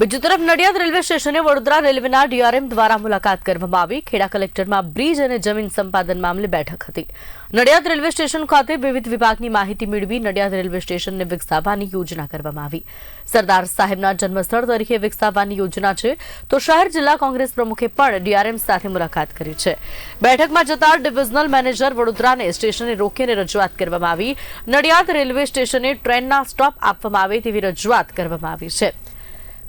બીજી તરફ નડિયાદ રેલવે સ્ટેશને વડોદરા રેલવેના ડીઆરએમ દ્વારા મુલાકાત કરવામાં આવી. ખેડા કલેક્ટરમાં બ્રિજ અને જમીન સંપાદન મામલે બેઠક હતી. નડિયાદ રેલવે સ્ટેશન ખાતે વિવિધ વિભાગની માહિતી મેળવી નડિયાદ રેલવે સ્ટેશનને વિકસાવવાની યોજના કરવામાં આવી. સરદાર સાહેબના જન્મસ્થળ તરીકે વિકસાવવાની યોજના છે તો શહેર જિલ્લા કોંગ્રેસ પ્રમુખે પણ ડીઆરએમ સાથે મુલાકાત કરી છે. બેઠકમાં જતા ડિવિઝનલ મેનેજર વડોદરાને સ્ટેશને રોકીને રજૂઆત કરવામાં આવી. નડિયાદ રેલવે સ્ટેશને ટ્રેનના સ્ટોપ આપવામાં આવે તેવી રજૂઆત કરવામાં આવી છે.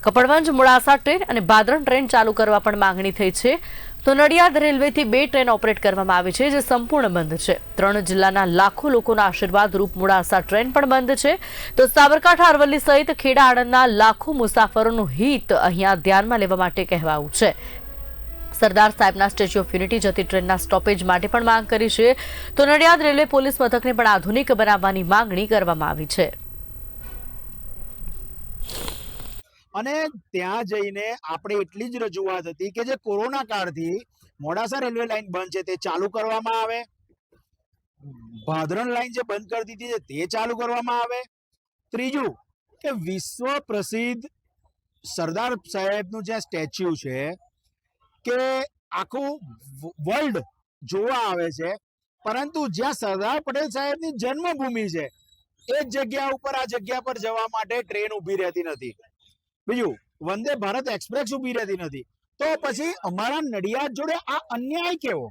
કપડવંજ, મોડાસા ટ્રેન અને બાદરણ ટ્રેન ચાલુ કરવા પણ માંગણી થઈ છે. તો નડિયાદ રેલવેથી બે ટ્રેન ઓપરેટ કરવામાં આવી છે, જે સંપૂર્ણ બંધ છે. ત્રણ જિલ્લાના લાખો લોકોના આશીર્વાદ રૂપ મોડાસા ટ્રેન પણ બંધ છે. તો સાબરકાંઠા, અરવલ્લી સહિત ખેડા આણંદના લાખો મુસાફરોનું હિત અહીંયા ધ્યાનમાં લેવા માટે કહેવાયું છે. સરદાર સાહેબના સ્ટેચ્યુ ઓફ યુનિટી જતી ટ્રેનના સ્ટોપેજ માટે પણ માંગ કરી છે. તો નડિયાદ રેલવે પોલીસ મથકને પણ આધુનિક બનાવવાની માંગણી કરવામાં આવી છે. અને ત્યાં જઈને આપણે એટલી જ રજૂઆત હતી કે જે કોરોના કાળથી મોડાસા રેલવે લાઈન બંધ છે તે ચાલુ કરવામાં આવે. ભાદરણ લાઇન જે બંધ કરી દીધી છે તે ચાલુ કરવામાં આવે. ત્રીજું કે વિશ્વ પ્રસિદ્ધ સરદાર સાહેબનું જે સ્ટેચ્યુ છે કે આખું વર્લ્ડ જોવા આવે છે, પરંતુ જ્યાં સરદાર પટેલ સાહેબની જન્મભૂમિ છે, એ જગ્યા ઉપર, આ જગ્યા પર જવા માટે ટ્રેન ઊભી રહેતી નથી. બીજું, વંદે ભારત એક્સપ્રેસ ઊભી રહેતી નથી. તો પછી અમારા નડિયાદ જોડે આ અન્યાય કેવો?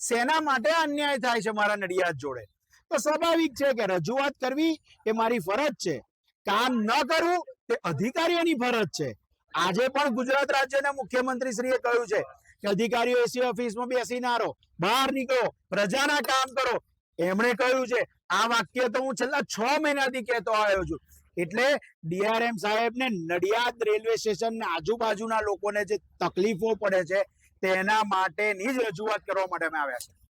સેના માટે અન્યાય થાય છે મારા નડિયાદ જોડે? તો સ્વાભાવિક છે કે રજૂઆત કરવી એ મારી ફરજ છે. કામ ન કરવું તે અધિકારીઓની ફરજ છે. આજે પણ ગુજરાત રાજ્યના મુખ્યમંત્રી શ્રીએ કહ્યું છે કે અધિકારીઓ એસી ઓફિસમાં બેસી ના રહો બહાર નીકળો, પ્રજાના કામ કરો. એમણે કહ્યું છે, આ વાક્ય તો હું છેલ્લા છ મહિનાથી કહેતો આવ્યો છું. એટલે ડીઆરએમ સાહેબને નડિયાદ રેલવે સ્ટેશન આજુબાજુના લોકોને જે તકલીફો પડે છે તેના માટેની જ રજૂઆત કરવા માટે અમે આવ્યા છે